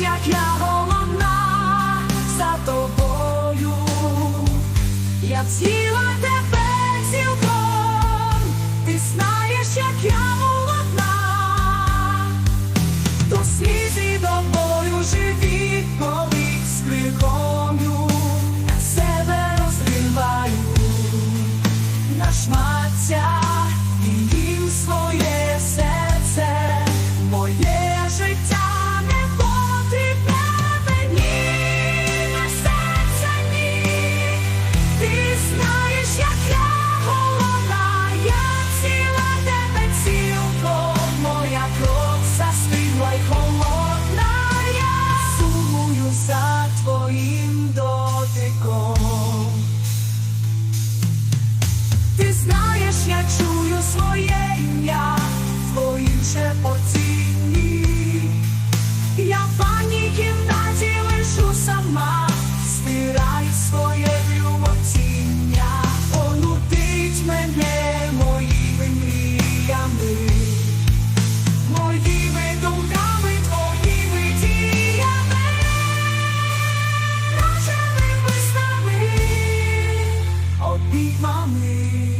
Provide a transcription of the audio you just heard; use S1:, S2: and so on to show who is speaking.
S1: як я голодна за тобою, я втіла тебе цілком, ти знаєш, як я голодна, до сліз і до бою живі, коли скрикомю себе розриваю. На шмаття і їм своє. me.